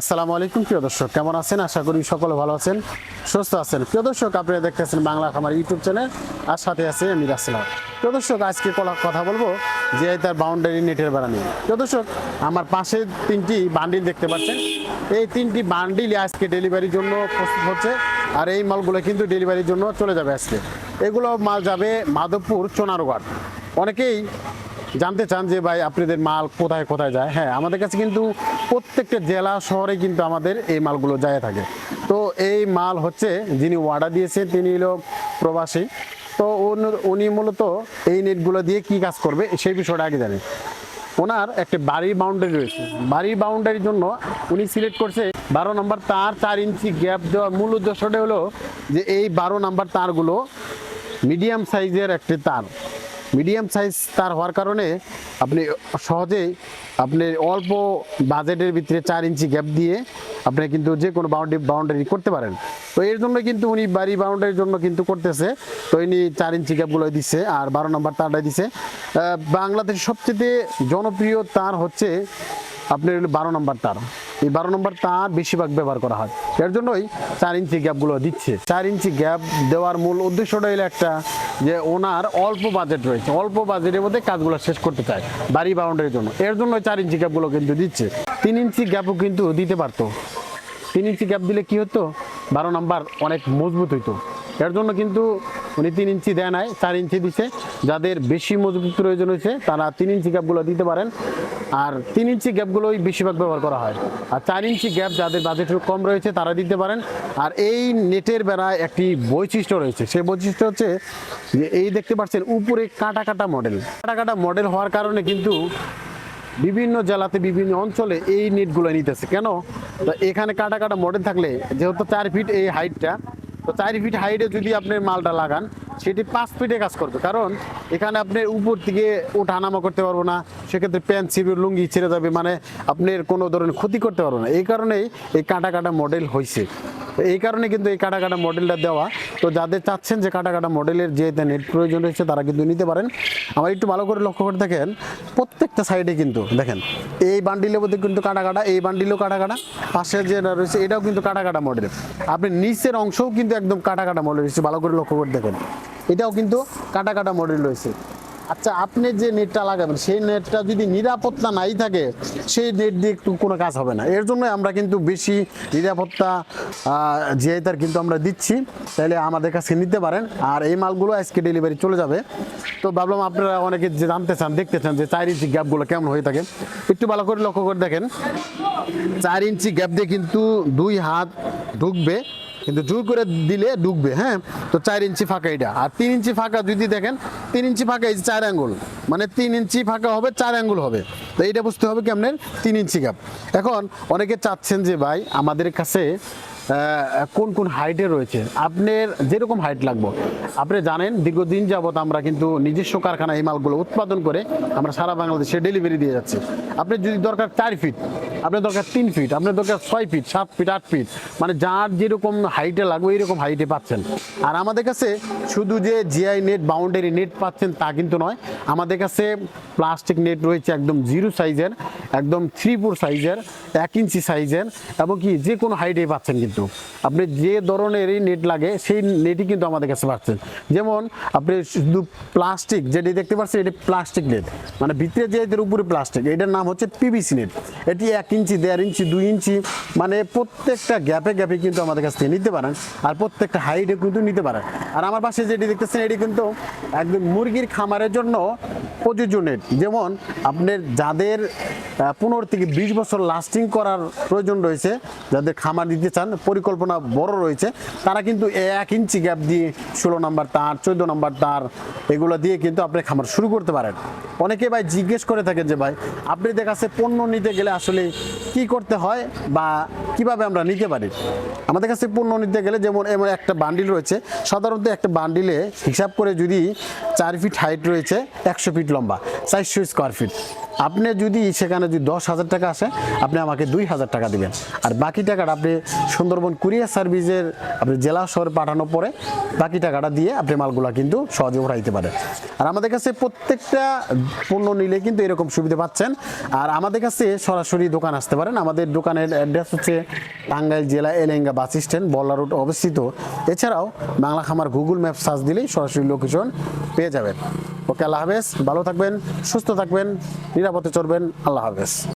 আসসালামু আলাইকুম, প্রিয় দর্শক। কেমন আছেন? আশা করি সকলে ভালো আছেন, সুস্থ আছেন। প্রিয় দর্শক, আপনারা দেখতেছেন বাংলা খামার ইউটিউব চ্যানেল। আর সাথে আছে আমি রাসেলাম প্রিয় দর্শক, আজকে কথা বলব যে তার বাউন্ডারি নেটের বেড়া নিয়ে। প্রিয় দর্শক, আমার পাশে তিনটি বান্ডিল দেখতে পাচ্ছেন। এই তিনটি বান্ডিল আজকে ডেলিভারির জন্য প্রস্তুত হচ্ছে। আর এই মালগুলো কিন্তু ডেলিভারির জন্য চলে যাবে আজকে। এগুলো মাল যাবে মাধবপুর চোনারঘাট অনেকেই জানতে চান যে ভাই আপনাদের মাল কোথায় কোথায় যায়? হ্যাঁ আমাদের কাছে কিন্তু প্রত্যেকটা জেলা শহরে কিন্তু আমাদের এই মালগুলো যায় থাকে। তো এই মাল হচ্ছে যিনি অর্ডার দিয়েছেন তিনি হলো প্রবাসী। তো উনি মূলত এই নেটগুলো দিয়ে কি কাজ করবে সেই বিষয়টা আগে জানেন। ওনার একটা বাড়ির বাউন্ডারি রয়েছে। বাড়ির বাউন্ডারির জন্য উনি সিলেক্ট করছে বারো নম্বর তার চার ইঞ্চি গ্যাপ দেওয়ার মূল উদ্দেশ্যটা হলো যে এই বারো নম্বর তারগুলো মিডিয়াম সাইজের একটি তার। মিডিয়াম সাইজ তার হওয়ার কারণে আপনি সহজেই আপনি অল্প বাজেটের ভিতরে চার ইঞ্চি গ্যাপ দিয়ে আপনি কিন্তু যে কোনো বাউন্ডারি বাউন্ডারি করতে পারেন। তো এর জন্য কিন্তু উনি বাড়ি বাউন্ডারির জন্য কিন্তু করতেছে। তো ইনি চার ইঞ্চি গ্যাপগুলো দিচ্ছে আর বারো নম্বর তারটা আহ, বাংলাদেশের সবচেয়ে জনপ্রিয় তার হচ্ছে আপনার হলো বারো নম্বর তার। এই বারো নম্বর তার বেশিরভাগ ব্যবহার করা হয়। এর জন্যই চার ইঞ্চি গ্যাপগুলো দিচ্ছে। চার ইঞ্চি গ্যাপ দেওয়ার মূল উদ্দেশ্যটা হলো একটা যে ওনার অল্প বাজেট রয়েছে। অল্প বাজেটের মধ্যে কাজগুলো শেষ করতে চায় বাড়ি বাউন্ডারির জন্য। এর জন্য চার ইঞ্চি গ্যাপগুলো কিন্তু দিচ্ছে। তিন ইঞ্চি গ্যাপও কিন্তু দিতে পারতো। তিন ইঞ্চি গ্যাপ দিলে কি হতো? বারো নাম্বার অনেক মজবুত হইতো। এর জন্য কিন্তু উনি তিন ইঞ্চি দেয় নাই, চার ইঞ্চি দিছে। যাদের বেশি মজবুত প্রয়োজন হয়েছে, তারা তিন ইঞ্চি গ্যাপগুলো দিতে পারেন। আর তিন ইঞ্চি গ্যাপগুলোই বেশিরভাগ ব্যবহার করা হয়। আর চার ইঞ্চি গ্যাপ যাদের বাজেট কম রয়েছে, তারা দিতে পারেন। আর এই নেটের বেড়ায় একটি বৈশিষ্ট্য রয়েছে। সেই বৈশিষ্ট্য হচ্ছে যে, এই দেখতে পাচ্ছেন, উপরে কাটা কাটা মডেল কাটা কাটা মডেল হওয়ার কারণে কিন্তু বিভিন্ন জেলাতে, বিভিন্ন অঞ্চলে এই নেটগুলো নিতেছে। কেন? এখানে কাটা কাটা মডেল থাকলে, যেহেতু চার ফিট এই হাইটটা তো চারি ফিট হাইটে যদি আপনি মালটা লাগান, সেটি পাঁচ ফিটে কাজ করবে। কারণ এখানে আপনি উপর থেকে ওঠানামা করতে পারব না, সেক্ষেত্রে প্যান্ট ছিপে লুঙ্গি ছেড়ে যাবে মানে আপনার কোনো ধরনের ক্ষতি করতে পারব না। এই কারণেই এই কাটা কাটা মডেল হয়েছে এই কারণে কিন্তু এই কাটা কাটা মডেলটা দেওয়া। তো যাদের চাচ্ছেন যে কাটা কাটা মডেলের যে নেট প্রয়োজন রয়েছে, তারা কিন্তু নিতে পারেন। আমার একটু ভালো করে লক্ষ্য করে দেখেন, প্রত্যেকটা সাইডে কিন্তু দেখেন, এই বান্ডিলের মধ্যে কিন্তু কাটা কাটা, এই বান্ডিলও কাটা কাটা, পাশে যে রয়েছে, এটাও কিন্তু কাটা কাটা মডেল আপনি নিচের অংশও কিন্তু একদম কাটা কাটা মডেল রয়েছে, ভালো করে লক্ষ্য করে দেখেন। এটাও কিন্তু কাটা কাটা মডেল রয়েছে। আচ্ছা আপনি যে নেটটা লাগাবেন, সেই নেটটা যদি নিরাপত্তা নাই থাকে, সেই নেট দিয়ে একটু কোনো কাজ হবে না। এর জন্য আমরা কিন্তু বেশি নিরাপত্তা জিআইতার কিন্তু আমরা দিচ্ছি। তাহলে আমাদের কাছে নিতে পারেন। আর এই মালগুলো আজকে ডেলিভারি চলে যাবে। তো ভাবলাম আপনারা অনেকে যে জানতে চান, দেখতে চান যে চার ইঞ্চি গ্যাপগুলো কেমন হয়ে থাকে, একটু ভালো করে লক্ষ্য করে দেখেন। চার ইঞ্চি গ্যাপ দিয়ে কিন্তু দুই হাত ঢুকবে। কিন্তু জোর করে দিলে ঢুকবে হ্যাঁ? তো চার ইঞ্চি ফাঁকা এটা। আর তিন ইঞ্চি ফাঁকা যদি দেখেন, তিন ইঞ্চি ফাঁকা এই চার আঙ্গুল মানে তিন ইঞ্চি ফাঁকা হবে, চার আঙ্গুল হবে। তো এইটা বুঝতে হবে কেমন তিন ইঞ্চি গ্যাপ এখন অনেকে চাচ্ছেন যে, ভাই, আমাদের কাছে কোন কোন হাইটে রয়েছে? আপনার যেরকম হাইট লাগবে। আপনি জানেন, দীর্ঘদিন যাবত আমরা কিন্তু নিজস্ব কারখানা এই মালগুলো উৎপাদন করে আমরা সারা বাংলাদেশে ডেলিভারি দিয়ে যাচ্ছি। আপনি যদি দরকার চার ফিট আপনার দরকার তিন ফিট আপনার দরকার ছয় ফিট সাত ফিট আট ফিট মানে যার যেরকম হাইটে লাগবে এইরকম হাইটে পাচ্ছেন। আর আমাদের কাছে শুধু যে জিআই নেট বাউন্ডারি নেট পাচ্ছেন তা কিন্তু নয়। আমাদের কাছে প্লাস্টিক নেট রয়েছে একদম জিরো সাইজের একদম থ্রি ফোর সাইজের এক ইঞ্চি সাইজের এবং কি যে কোনো হাইটে পাচ্ছেন কিন্তু। আপনি যে ধরনেরই নেট লাগে, সেই নেটই কিন্তু আমাদের কাছে পাচ্ছেন। যেমন আপনি শুধু প্লাস্টিক যেটি দেখতে পাচ্ছেন, এটি প্লাস্টিক নেট মানে ভিতরে যে এদের উপরে প্লাস্টিক এটার নাম হচ্ছে পিভিসি নেট এটি এক ইঞ্চি, দেড় ইঞ্চি, দুই ইঞ্চি মানে প্রত্যেকটা গ্যাপে গ্যাপে কিন্তু আমাদের কাছ থেকে নিতে পারেন। আর প্রত্যেকটা হাইটে কিন্তু নিতে পারেন। আর আমার পাশে যেটি দেখতেছেন, এটি কিন্তু একদম মুরগির খামারের জন্য নেট। যেমন আপনার যাদের পনেরো থেকে বিশ বছর লাস্টিং করার প্রয়োজন রয়েছে, যাদের খামার দিতে চান, পরিকল্পনা বড় রয়েছে, তারা কিন্তু এক ইঞ্চি গ্যাপ দিয়ে ষোলো নম্বর তার, চোদ্দ নম্বর তার, এগুলো দিয়ে কিন্তু আপনি খামার শুরু করতে পারেন। অনেকে ভাই জিজ্ঞেস করে থাকেন যে ভাই, আপনি দেখাচ্ছে পণ্য নিতে গেলে আসলে কি করতে হয় বা কীভাবে আমরা নিতে পারি? আমাদের কাছে পণ্য নিতে গেলে যেমন এমন একটা বান্ডিল রয়েছে, সাধারণত একটা বান্ডিলে হিসাব করে যদি চার ফিট হাইট রয়েছে, একশো ফিট লম্বা, চারশো স্কোয়ার ফিট আপনি যদি সেখানে যদি দশ হাজার টাকা আসে, আপনি আমাকে দুই হাজার টাকা দিবেন। আর বাকি টাকাটা আপনি সুন্দরবন কুরিয়ার সার্ভিসের আপনি জেলা শহরে পাঠানোর পরে বাকি টাকাটা দিয়ে আপনি মালগুলা কিন্তু সহজে উঠাইতে পারেন। আর আমাদের কাছে প্রত্যেকটা পণ্য নিলে কিন্তু এরকম সুবিধা পাচ্ছেন। আর আমাদের কাছে সরাসরি দোকান আসতে পারেন। আমাদের দোকানের অ্যাড্রেস হচ্ছে টাঙ্গাইল জেলা Elenga bus stand Balla road অবস্থিত। এছাড়াও বাংলা খামার গুগল ম্যাপ সার্চ দিলেই সরাসরি লোকেশন পেয়ে যাবেন। ওকে আল্লাহ হাফেজ। ভালো থাকবেন সুস্থ থাকবেন নিরাপদে চলবেন আল্লাহ হাফেজ।